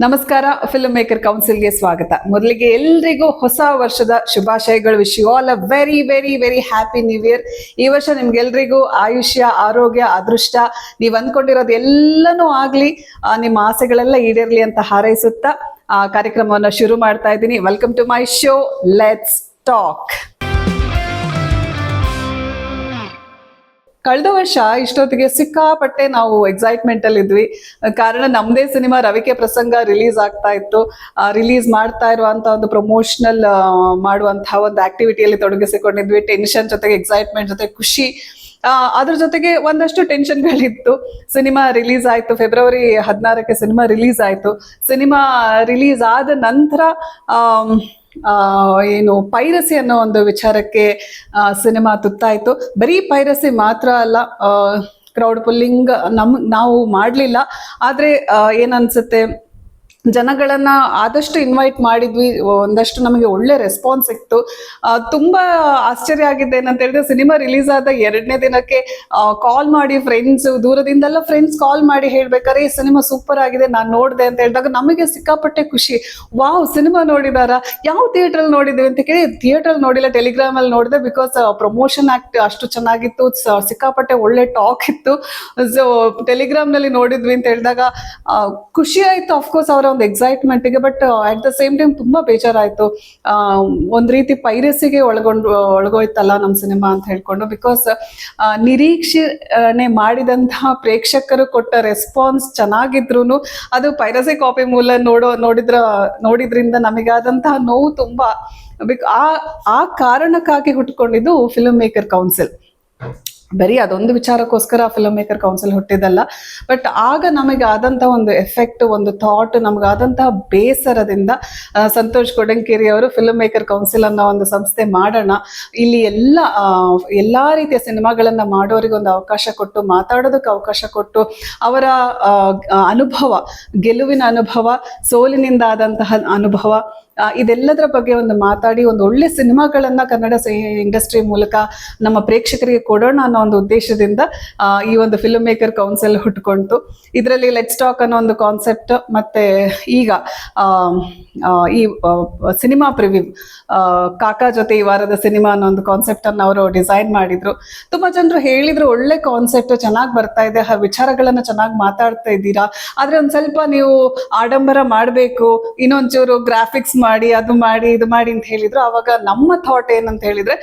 ನಮಸ್ಕಾರ film maker ಕೌನ್ಸಿಲ್ಗೆ ಸ್ವಾಗತ. ಮೊದಲಿಗೆ ಎಲ್ರಿಗೂ ಹೊಸ ವರ್ಷದ ಶುಭಾಶಯಗಳು wish you all a very very very happy new year ಈ ವರ್ಷ ನಿಮ್ಗೆಲ್ರಿಗೂ ಆಯುಷ್ಯ, ಆರೋಗ್ಯ, ಅದೃಷ್ಟ, ನೀವು ಅಂದ್ಕೊಂಡಿರೋದು ಎಲ್ಲನೂ ಆಗ್ಲಿ ನಿಮ್ಮ ಆಸೆಗಳೆಲ್ಲ ಈಡೇರ್ಲಿ ಅಂತ ಹಾರೈಸುತ್ತಾ, ಆ, ಕಾರ್ಯಕ್ರಮವನ್ನು ಶುರು ಮಾಡ್ತಾ ಇದ್ದೀನಿ. Welcome to my show let's talk ಕಳೆದ ವರ್ಷ ಇಷ್ಟೊತ್ತಿಗೆ ಸಿಕ್ಕಾಪಟ್ಟೆ ನಾವು ಎಕ್ಸೈಟ್ಮೆಂಟ್ ಅಲ್ಲಿ ಇದ್ವಿ. ಕಾರಣ ನಮ್ದೇ ಸಿನಿಮಾ ರವಿಕೆ ಪ್ರಸಂಗ ರಿಲೀಸ್ ಆಗ್ತಾ ಇತ್ತು. ರಿಲೀಸ್ ಮಾಡ್ತಾ ಇರುವಂತ ಒಂದು ಪ್ರಮೋಷನಲ್ ಮಾಡುವಂತಹ ಒಂದು ಆಕ್ಟಿವಿಟಿಯಲ್ಲಿ ತೊಡಗಿಸಿಕೊಂಡಿದ್ವಿ. ಟೆನ್ಷನ್ ಜೊತೆಗೆ ಎಕ್ಸೈಟ್ಮೆಂಟ್ ಜೊತೆ, ಖುಷಿ. ಅದ್ರ ಜೊತೆಗೆ ಒಂದಷ್ಟು ಟೆನ್ಷನ್ಗಳಿತ್ತು ಸಿನಿಮಾ ರಿಲೀಸ್ ಆಯ್ತು. ಫೆಬ್ರವರಿ ಹದಿನಾರಕ್ಕೆ ಸಿನಿಮಾ ರಿಲೀಸ್ ಆಯ್ತು. ಸಿನಿಮಾ ರಿಲೀಸ್ ಆದ ನಂತರ ಏನು ಪೈರಸಿ ಅನ್ನೋ ಒಂದು ವಿಚಾರಕ್ಕೆ ಸಿನಿಮಾ ತುತ್ತಾಯಿತು. ಬರೀ ಪೈರಸಿ ಮಾತ್ರ ಅಲ್ಲ ಕ್ರೌಡ್ ಪುಲ್ಲಿಂಗ್ ನಮ್, ನಾವು ಮಾಡಲಿಲ್ಲ. ಆದರೆ ಏನನ್ಸುತ್ತೆ? ಜನಗಳನ್ನ ಆದಷ್ಟು ಇನ್ವೈಟ್ ಮಾಡಿದ್ವಿ, ಒಂದಷ್ಟು ನಮಗೆ ಒಳ್ಳೆ ರೆಸ್ಪಾನ್ಸ್ ಇತ್ತು. ತುಂಬಾ ಆಶ್ಚರ್ಯ ಆಗಿದೆ ಏನಂತ ಹೇಳಿದ್ರೆ ಸಿನಿಮಾ ರಿಲೀಸ್ ಆದ ಎರಡನೇ ದಿನಕ್ಕೆ ಕಾಲ್ ಮಾಡಿ ಫ್ರೆಂಡ್ಸ್ ದೂರದಿಂದೆಲ್ಲ ಫ್ರೆಂಡ್ಸ್ ಕಾಲ್ ಮಾಡಿ ಹೇಳ್ಬೇಕಾದ್ರೆ ಈ ಸಿನಿಮಾ ಸೂಪರ್ ಆಗಿದೆ, ನಾನು ನೋಡಿದೆ ಅಂತ ಹೇಳಿದಾಗ ನಮಗೆ ಸಿಕ್ಕಾಪಟ್ಟೆ ಖುಷಿ. ವಾವ್, ಸಿನಿಮಾ ನೋಡಿದಾರ? ಯಾವ ಥಿಯೇಟರ್ ಅಲ್ಲಿ ನೋಡಿದ್ವಿ ಅಂತ ಕೇಳಿ ಥಿಯೇಟರ್ ನೋಡಿಲ್ಲ ಟೆಲಿಗ್ರಾಮ್ ಅಲ್ಲಿ ನೋಡಿದೆ ಬಿಕಾಸ್ ಪ್ರಮೋಷನ್ ಆಕ್ಟ್ ಅಷ್ಟು ಚೆನ್ನಾಗಿತ್ತು ಸಿಕ್ಕಾಪಟ್ಟೆ ಒಳ್ಳೆ ಟಾಕ್ ಇತ್ತು. ಸೊ ಟೆಲಿಗ್ರಾಮ್ನಲ್ಲಿ ನೋಡಿದ್ವಿ ಅಂತ ಹೇಳಿದಾಗ ಖುಷಿ ಆಯ್ತು ಅಫ್ಕೋರ್ಸ್ ಅವರ ಒಂದು ಎಕ್ಸೈಟ್ಮೆಂಟ್ಗೆ but at the same time ತುಂಬಾ ಬೇಜಾರಾಯ್ತು. ಒಂದು ರೀತಿ ಪೈರಸಿಗೆ ಒಳಗೊಂಡು, ಒಳಗೋಯ್ತಲ್ಲ ನಮ್ಮ ಸಿನಿಮಾ ಅಂತ ಹೇಳ್ಕೊಂಡು ಬಿಕಾಸ್ ನಿರೀಕ್ಷಣೆ ಮಾಡಿದಂತಹ ಪ್ರೇಕ್ಷಕರು ಕೊಟ್ಟ ರೆಸ್ಪಾನ್ಸ್ ಚೆನ್ನಾಗಿದ್ರು ಅದು ಪೈರಸಿ ಕಾಪಿ ಮೂಲ ನೋಡೋ, ನೋಡಿದ್ರ, ನೋಡಿದ್ರಿಂದ ನಮಗಾದಂತಹ ನೋವು ತುಂಬಾ. ಬಿಕ್- ಆ ಆ ಕಾರಣಕ್ಕಾಗಿ ಹುಟ್ಕೊಂಡಿದ್ದು ಫಿಲ್ಮ್ ಮೇಕರ್ ಕೌನ್ಸಿಲ್ ಬರೀ ಅದೊಂದು ವಿಚಾರಕ್ಕೋಸ್ಕರ ಫಿಲಮ್ ಮೇಕರ್ ಕೌನ್ಸಿಲ್ ಹುಟ್ಟಿದಲ್ಲ ಬಟ್ ಆಗ ನಮಗೆ ಆದಂಥ ಒಂದು ಎಫೆಕ್ಟ್ ಒಂದು ಥಾಟ್ ನಮಗಾದಂತಹ ಬೇಸರದಿಂದ ಸಂತೋಷ್ ಕೊಡಂಕೇರಿ ಅವರು ಫಿಲಮ್ ಮೇಕರ್ ಕೌನ್ಸಿಲ್ ಅನ್ನೋ ಒಂದು ಸಂಸ್ಥೆ ಮಾಡೋಣ. ಇಲ್ಲಿ ಎಲ್ಲ ಎಲ್ಲ ರೀತಿಯ ಸಿನಿಮಾಗಳನ್ನ ಮಾಡೋರಿಗೆ ಒಂದು ಅವಕಾಶ ಕೊಟ್ಟು, ಮಾತಾಡೋದಕ್ಕೆ ಅವಕಾಶ ಕೊಟ್ಟು, ಅವರ ಅನುಭವ, ಗೆಲುವಿನ ಅನುಭವ, ಸೋಲಿನಿಂದ ಆದಂತಹ ಅನುಭವ ಇದೆಲ್ಲದರ ಬಗ್ಗೆ ಒಂದು ಮಾತಾಡಿ, ಒಂದು ಒಳ್ಳೆ ಸಿನಿಮಾಗಳನ್ನ ಕನ್ನಡ ಇಂಡಸ್ಟ್ರಿ ಮೂಲಕ ನಮ್ಮ ಪ್ರೇಕ್ಷಕರಿಗೆ ಕೊಡೋಣ ಅನ್ನೋ ಒಂದು ಉದ್ದೇಶದಿಂದ ಈ ಒಂದು ಫಿಲ್ಮ್ ಮೇಕರ್ ಕೌನ್ಸಿಲ್ ಹುಟ್ಕೊಂತು. ಇದರಲ್ಲಿ ಲೆಟ್ಸ್ ಟಾಕ್ ಅನ್ನೋ ಒಂದು ಕಾನ್ಸೆಪ್ಟ್ ಮತ್ತೆ ಈಗ ಈ ಸಿನಿಮಾ ಪ್ರಿವ್ಯೂ ಕಾಕಾ ಜೊತೆ ಈ ವಾರದ ಸಿನಿಮಾ ಅನ್ನೋ ಒಂದು ಕಾನ್ಸೆಪ್ಟ್ ಅನ್ನು ಅವರು ಡಿಸೈನ್ ಮಾಡಿದ್ರು. ತುಂಬಾ ಜನರು ಹೇಳಿದ್ರು, ಒಳ್ಳೆ ಕಾನ್ಸೆಪ್ಟ್ ಚೆನ್ನಾಗಿ ಬರ್ತಾ ಇದೆ ವಿಚಾರಗಳನ್ನ ಚೆನ್ನಾಗಿ ಮಾತಾಡ್ತಾ ಇದ್ದೀರಾ. ಆದ್ರೆ ಒಂದ್ ಸ್ವಲ್ಪ ನೀವು ಆಡಂಬರ ಮಾಡಬೇಕು, ಇನ್ನೊಂಚೂರು ಗ್ರಾಫಿಕ್ಸ್ ಮಾಡಿ, ಅದು ಮಾಡಿ, ಇದು ಮಾಡಿ ಅಂತ ಹೇಳಿದ್ರು. ಅವಾಗ ನಮ್ಮ ಥಾಟ್ ಏನಂತ ಹೇಳಿದ್ರೆ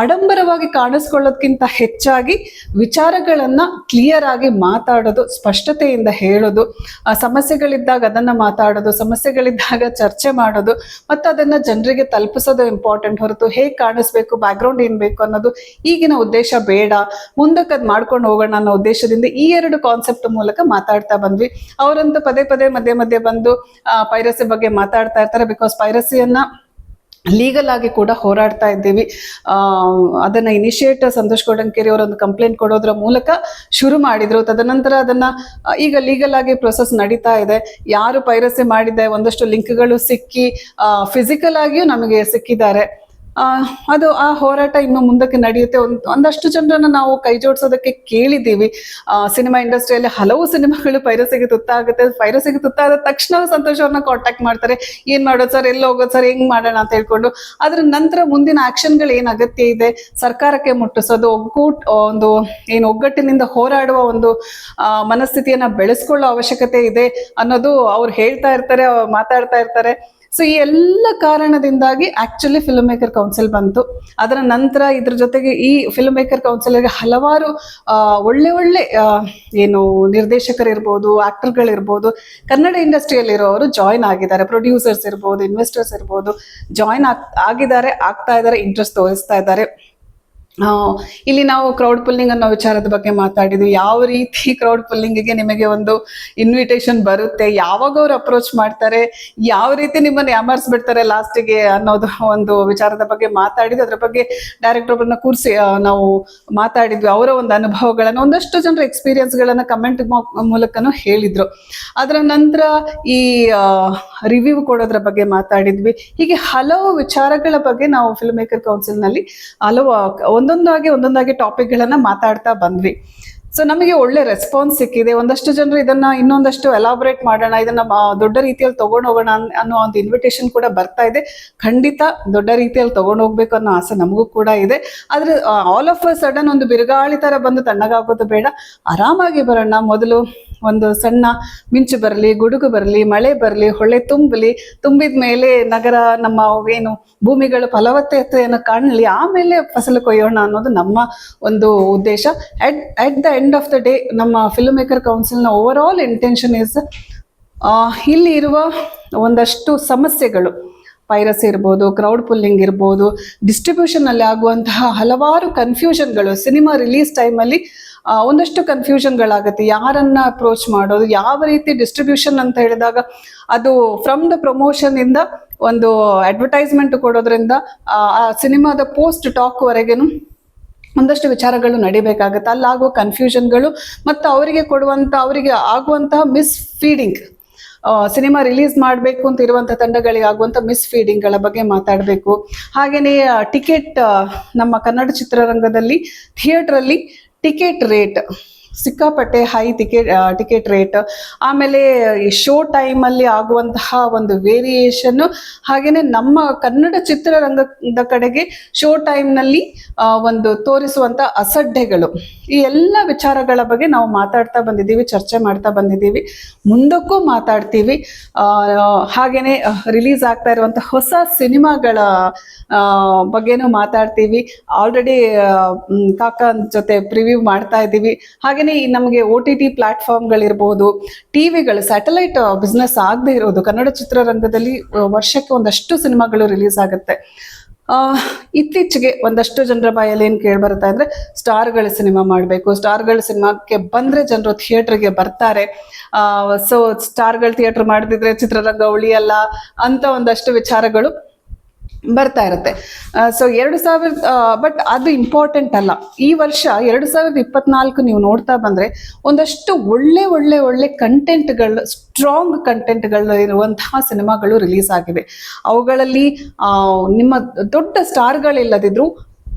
ಆಡಂಬರವಾಗಿ ಕಾಣಿಸ್ಕೊಳ್ಳೋದಕ್ಕಿಂತ ಹೆಚ್ಚಾಗಿ ವಿಚಾರಗಳನ್ನ ಕ್ಲಿಯರ್ ಆಗಿ ಮಾತಾಡೋದು, ಸ್ಪಷ್ಟತೆಯಿಂದ ಹೇಳೋದು ಸಮಸ್ಯೆಗಳಿದ್ದಾಗ ಅದನ್ನ ಮಾತಾಡೋದು, ಸಮಸ್ಯೆಗಳಿದ್ದಾಗ ಚರ್ಚೆ ಮಾಡೋದು, ಮತ್ತು ಅದನ್ನ ಜನರಿಗೆ ತಲುಪಿಸೋದು ಇಂಪಾರ್ಟೆಂಟ್ ಹೊರತು ಹೇಗೆ ಕಾಣಿಸ್ಬೇಕು ಬ್ಯಾಕ್ಗ್ರೌಂಡ್ ಏನ್ ಬೇಕು ಅನ್ನೋದು ಈಗಿನ ಉದ್ದೇಶ ಬೇಡ. ಮುಂದಕ್ಕೆ ಅದು ಮಾಡ್ಕೊಂಡು ಹೋಗೋಣ ಅನ್ನೋ ಉದ್ದೇಶದಿಂದ ಈ ಎರಡು ಕಾನ್ಸೆಪ್ಟ್ ಮೂಲಕ ಮಾತಾಡ್ತಾ ಬಂದ್ವಿ. ಅವರಂತೂ ಪದೇ ಪದೇ ಮಧ್ಯೆ ಮಧ್ಯೆ ಬಂದು ಪೈರಸಿ ಬಗ್ಗೆ ಮಾತಾಡ್ತಾ ಇರ್ತಾರೆ. ಬಿಕಾಸ್ ಪೈರಸಿಯನ್ನ ಲೀಗಲ್ ಆಗಿ ಕೂಡ ಹೋರಾಡ್ತಾ ಇದ್ದೀವಿ. ಅದನ್ನ ಇನಿಷಿಯೇಟ್ ಸಂತೋಷ್ ಕೊಡಂಕೇರಿ ಅವರೊಂದು ಕಂಪ್ಲೇಂಟ್ ಕೊಡೋದ್ರ ಮೂಲಕ ಶುರು ಮಾಡಿದ್ರು. ತದನಂತರ ಅದನ್ನ ಈಗ ಲೀಗಲ್ ಆಗಿ ಪ್ರೊಸೆಸ್ ನಡೀತಾ ಇದೆ. ಯಾರು ಪೈರಸಿ ಮಾಡಿದೆ, ಒಂದಷ್ಟು ಲಿಂಕ್ಗಳು ಸಿಕ್ಕಿ ಫಿಸಿಕಲ್ ಆಗಿಯೂ ನಮಗೆ ಸಿಕ್ಕಿದ್ದಾರೆ. ಅದು ಆ ಹೋರಾಟ ಇನ್ನು ಮುಂದಕ್ಕೆ ನಡೆಯುತ್ತೆ. ಒಂದು, ಒಂದಷ್ಟು ಜನರನ್ನ ನಾವು ಕೈ ಜೋಡಿಸೋದಕ್ಕೆ ಕೇಳಿದ್ದೀವಿ. ಸಿನಿಮಾ ಇಂಡಸ್ಟ್ರಿಯಲ್ಲಿ ಹಲವು ಸಿನಿಮಾಗಳು ಪೈರಸಿಗೆ ತುತ್ತಾಗುತ್ತೆ. ಪೈರಸಿಗೆ ತುತ್ತಾದ ತಕ್ಷಣ ಸಂತೋಷ್ ಅವ್ರನ್ನ ಕಾಂಟ್ಯಾಕ್ಟ್ ಮಾಡ್ತಾರೆ. ಏನ್ ಮಾಡೋದು ಸರ್? ಎಲ್ಲಿ ಹೋಗೋದು ಸರ್? ಹೆಂಗ್ ಮಾಡೋಣ ಅಂತ ಹೇಳ್ಕೊಂಡು. ಅದ್ರ ನಂತರ ಮುಂದಿನ ಆಕ್ಷನ್ಗಳು ಏನ್ ಅಗತ್ಯ ಇದೆ? ಸರ್ಕಾರಕ್ಕೆ ಮುಟ್ಟಿಸೋದು, ಒಗ್ಗೂಟ್ ಒಂದು ಏನು ಒಗ್ಗಟ್ಟಿನಿಂದ ಹೋರಾಡುವ ಒಂದು ಮನಸ್ಥಿತಿಯನ್ನ ಬೆಳೆಸ್ಕೊಳ್ಳೋ ಅವಶ್ಯಕತೆ ಇದೆ ಅನ್ನೋದು ಅವ್ರು ಹೇಳ್ತಾ ಇರ್ತಾರೆ, ಮಾತಾಡ್ತಾ ಇರ್ತಾರೆ. ಸೊ ಈ ಎಲ್ಲ ಕಾರಣದಿಂದಾಗಿ ಆಕ್ಚುಲಿ ಫಿಲ್ಮ್ ಮೇಕರ್ ಕೌನ್ಸಿಲ್ ಬಂತು. ಅದರ ನಂತರ ಇದ್ರ ಜೊತೆಗೆ ಈ ಫಿಲ್ಮ್ ಮೇಕರ್ ಕೌನ್ಸಿಲ್ಗೆ ಹಲವಾರು ಒಳ್ಳೆ ಒಳ್ಳೆ ಏನು ನಿರ್ದೇಶಕರಿರ್ಬೋದು ಆಕ್ಟರ್ಗಳಿರ್ಬೋದು ಕನ್ನಡ ಇಂಡಸ್ಟ್ರಿಯಲ್ಲಿರೋರು ಜಾಯ್ನ್ ಆಗಿದ್ದಾರೆ. ಪ್ರೊಡ್ಯೂಸರ್ಸ್ ಇರ್ಬೋದು ಇನ್ವೆಸ್ಟರ್ಸ್ ಇರ್ಬೋದು ಜಾಯ್ನ್ ಆಗ್, ಆಗಿದ್ದಾರೆ, ಆಗ್ತಾ ಇದ್ದಾರೆ ಇಂಟ್ರೆಸ್ಟ್ ತೋರಿಸ್ತಾ ಇದ್ದಾರೆ. ಇಲ್ಲಿ ನಾವು ಕ್ರೌಡ್ ಪುಲ್ಲಿಂಗ್ ಅನ್ನೋ ವಿಚಾರದ ಬಗ್ಗೆ ಮಾತಾಡಿದ್ವಿ. ಯಾವ ರೀತಿ ಕ್ರೌಡ್ ಪುಲ್ಲಿಂಗಿಗೆ ನಿಮಗೆ ಒಂದು ಇನ್ವಿಟೇಷನ್ ಬರುತ್ತೆ? ಯಾವಾಗ ಅವ್ರು ಅಪ್ರೋಚ್ ಮಾಡ್ತಾರೆ? ಯಾವ ರೀತಿ ನಿಮ್ಮನ್ನ ಯಾಮರ್ಸ್ಬಿಡ್ತಾರೆ ಲಾಸ್ಟಿಗೆ ಅನ್ನೋದು ಒಂದು ವಿಚಾರದ ಬಗ್ಗೆ ಮಾತಾಡಿದ್ವಿ. ಅದ್ರ ಬಗ್ಗೆ ಡೈರೆಕ್ಟರ್ ಒಬ್ಬರನ್ನ ಕೂರಿಸಿ ನಾವು ಮಾತಾಡಿದ್ವಿ. ಅವರ ಒಂದು ಅನುಭವಗಳನ್ನ, ಒಂದಷ್ಟು ಜನರ ಎಕ್ಸ್ಪೀರಿಯನ್ಸ್ಗಳನ್ನ ಕಮೆಂಟ್ ಮೂಲಕನೂ ಹೇಳಿದ್ರು. ಅದರ ನಂತರ ಈ ರಿವ್ಯೂ ಕೊಡೋದ್ರ ಬಗ್ಗೆ ಮಾತಾಡಿದ್ವಿ. ಹೀಗೆ ಹಲವು ವಿಚಾರಗಳ ಬಗ್ಗೆ ನಾವು ಫಿಲ್ಮ್ ಮೇಕರ್ ಕೌನ್ಸಿಲ್ನಲ್ಲಿ ಹಲವು ಒಂದೊಂದಾಗಿ ಒಂದೊಂದಾಗಿ ಟಾಪಿಕ್ಗಳನ್ನು ಮಾತಾಡ್ತಾ ಬಂದ್ವಿ. ಸೊ ನಮಗೆ ಒಳ್ಳೆ ರೆಸ್ಪಾನ್ಸ್ ಸಿಕ್ಕಿದೆ. ಒಂದಷ್ಟು ಜನರು ಇದನ್ನ ಇನ್ನೊಂದಷ್ಟು ಎಲಾಬರೇಟ್ ಮಾಡೋಣ, ಇದನ್ನ ದೊಡ್ಡ ರೀತಿಯಲ್ಲಿ ತಗೊಂಡು ಹೋಗೋಣ ಅನ್ನೋ ಒಂದು ಇನ್ವಿಟೇಷನ್ ಕೂಡ ಬರ್ತಾ ಇದೆ. ಖಂಡಿತ ದೊಡ್ಡ ರೀತಿಯಲ್ಲಿ ತಗೊಂಡು ಹೋಗ್ಬೇಕು ಅನ್ನೋ ಆಸೆ ನಮಗೂ ಕೂಡ ಇದೆ. ಆದ್ರೆ ಆಲ್ ಆಫ್ ಅ ಸಡನ್ ಒಂದು ಬಿರುಗಾಳಿ ತರ ಬಂದು ತಣ್ಣಗಾಗೋದು ಬೇಡ. ಆರಾಮಾಗಿ ಬರೋಣ. ಮೊದಲು ಒಂದು ಸಣ್ಣ ಮಿಂಚು ಬರಲಿ, ಗುಡುಗು ಬರಲಿ, ಮಳೆ ಬರಲಿ, ಹೊಳೆ ತುಂಬಲಿ, ತುಂಬಿದ ಮೇಲೆ ನಗರ, ನಮ್ಮ ಏನು ಭೂಮಿಗಳು ಫಲವತ್ತತೆಯನ್ನು ಕಾಣಲಿ, ಆಮೇಲೆ ಫಸಲು ಕೊಯ್ಯೋಣ ಅನ್ನೋದು ನಮ್ಮ ಒಂದು ಉದ್ದೇಶ. At at the end of the day ನಮ್ಮ ಫಿಲ್ಮ್ ಮೇಕರ್ ಕೌನ್ಸಿಲ್ನ ಓವರ್ ಆಲ್ ಇಂಟೆನ್ಷನ್ ಇಸ್ ಇಲ್ಲಿ ಇರುವ ಒಂದಷ್ಟು ಸಮಸ್ಯೆಗಳು. ಪೈರಸ್ ಇರ್ಬೋದು ಕ್ರೌಡ್ ಪುಲ್ಲಿಂಗ್ ಇರ್ಬೋದು ಡಿಸ್ಟ್ರಿಬ್ಯೂಷನ್ನಲ್ಲಿ ಆಗುವಂತಹ ಹಲವಾರು ಕನ್ಫ್ಯೂಷನ್ಗಳು ಸಿನಿಮಾ ರಿಲೀಸ್ ಟೈಮಲ್ಲಿ ಒಂದಷ್ಟು ಕನ್ಫ್ಯೂಷನ್ಗಳಾಗುತ್ತೆ ಯಾರನ್ನ ಅಪ್ರೋಚ್ ಮಾಡೋದು, ಯಾವ ರೀತಿ ಡಿಸ್ಟ್ರಿಬ್ಯೂಷನ್ ಅಂತ ಹೇಳಿದಾಗ, ಅದು ಫ್ರಮ್ ದ ಪ್ರಮೋಷನ್ ಇಂದ ಒಂದು ಅಡ್ವರ್ಟೈಸ್ಮೆಂಟ್ ಕೊಡೋದ್ರಿಂದ, ಆ ಸಿನಿಮಾದ ಪೋಸ್ಟ್ ಟಾಕ್ ವರೆಗೆನು ಒಂದಷ್ಟು ವಿಚಾರಗಳು ನಡಿಬೇಕಾಗತ್ತೆ. ಅಲ್ಲಾಗುವ ಕನ್ಫ್ಯೂಷನ್ಗಳು ಮತ್ತು ಅವರಿಗೆ ಕೊಡುವಂಥ, ಅವರಿಗೆ ಆಗುವಂತಹ ಮಿಸ್ ಫೀಡಿಂಗ್ ಸಿನಿಮಾ ರಿಲೀಸ್ ಮಾಡಬೇಕು ಅಂತ ಇರುವಂಥ ತಂಡಗಳಿಗೆ ಆಗುವಂಥ ಮಿಸ್ ಫೀಡಿಂಗ್ಗಳ ಬಗ್ಗೆ ಮಾತಾಡಬೇಕು. ಹಾಗೆಯೇ ಟಿಕೆಟ್ ನಮ್ಮ ಕನ್ನಡ ಚಿತ್ರರಂಗದಲ್ಲಿ ಥಿಯೇಟ್ರಲ್ಲಿ ಟಿಕೆಟ್ ರೇಟ್ ಸಿಕ್ಕಾಪಟ್ಟೆ ಹೈ ಟಿಕೆಟ್ ಟಿಕೆಟ್ ರೇಟ್ ಆಮೇಲೆ ಶೋ ಟೈಮಲ್ಲಿ ಆಗುವಂತಹ ಒಂದು ವೇರಿಯೇಷನ್ ಹಾಗೆಯೇ ನಮ್ಮ ಕನ್ನಡ ಚಿತ್ರರಂಗದ ಕಡೆಗೆ ಶೋ ಟೈಮ್ನಲ್ಲಿ ಒಂದು ತೋರಿಸುವಂಥ ಅಸಡ್ಡೆಗಳು. ಈ ಎಲ್ಲ ವಿಚಾರಗಳ ಬಗ್ಗೆ ನಾವು ಮಾತಾಡ್ತಾ ಬಂದಿದ್ದೀವಿ, ಚರ್ಚೆ ಮಾಡ್ತಾ ಬಂದಿದ್ದೀವಿ, ಮುಂದಕ್ಕೂ ಮಾತಾಡ್ತೀವಿ. ಹಾಗೆಯೇ ರಿಲೀಸ್ ಆಗ್ತಾ ಇರುವಂಥ ಹೊಸ ಸಿನಿಮಾಗಳ ಬಗ್ಗೆನೂ ಮಾತಾಡ್ತೀವಿ. ಆಲ್ರೆಡಿ ಕಾಕನ್ ಜೊತೆ ಪ್ರಿವ್ಯೂ ಮಾಡ್ತಾ ಇದ್ದೀವಿ. ಹಾಗೇನೆ ಈ ನಮಗೆ ಓ ಟಿ ಟಿ ಪ್ಲಾಟ್ಫಾರ್ಮ್ಗಳಿರ್ಬೋದು ಟಿವಿಗಳು ಸ್ಯಾಟಲೈಟ್ ಬಿಸ್ನೆಸ್ ಆಗದೆ ಇರೋದು. ಕನ್ನಡ ಚಿತ್ರರಂಗದಲ್ಲಿ ವರ್ಷಕ್ಕೆ ಒಂದಷ್ಟು ಸಿನಿಮಾಗಳು ರಿಲೀಸ್ ಆಗುತ್ತೆ. ಇತ್ತೀಚೆಗೆ ಒಂದಷ್ಟು ಜನರ ಬಾಯಲ್ಲಿ ಏನು ಕೇಳಿ ಬರುತ್ತೆ ಅಂದ್ರೆ, ಸ್ಟಾರ್ಗಳ ಸಿನಿಮಾ ಮಾಡಬೇಕು. ಸ್ಟಾರ್ಗಳ ಸಿನಿಮಾಕ್ಕೆ ಬಂದ್ರೆ ಜನರು ಥಿಯೇಟ್ರಿಗೆ ಬರ್ತಾರೆ. ಸೊ ಸ್ಟಾರ್ಗಳು ಥಿಯೇಟರ್ ಮಾಡದಿದ್ರೆ ಚಿತ್ರರಂಗ ಉಳಿಯಲ್ಲ ಅಂತ ಒಂದಷ್ಟು ವಿಚಾರಗಳು ಬರ್ತಾ ಇರುತ್ತೆ. ಸೊ ಎರಡು ಸಾವಿರದ ಬಟ್ ಅದು ಇಂಪಾರ್ಟೆಂಟ್ ಅಲ್ಲ. ಈ ವರ್ಷ ಎರಡು ಸಾವಿರದ ಇಪ್ಪತ್ನಾಲ್ಕು ನೀವು ನೋಡ್ತಾ ಬಂದರೆ ಒಂದಷ್ಟು ಒಳ್ಳೆ ಒಳ್ಳೆ ಒಳ್ಳೆ ಕಂಟೆಂಟ್ಗಳು ಸ್ಟ್ರಾಂಗ್ ಕಂಟೆಂಟ್ಗಳು ಇರುವಂತಹ ಸಿನಿಮಾಗಳು ರಿಲೀಸ್ ಆಗಿವೆ. ಅವುಗಳಲ್ಲಿ ನಿಮ್ಮ ದೊಡ್ಡ ಸ್ಟಾರ್ಗಳಿಲ್ಲದಿದ್ರು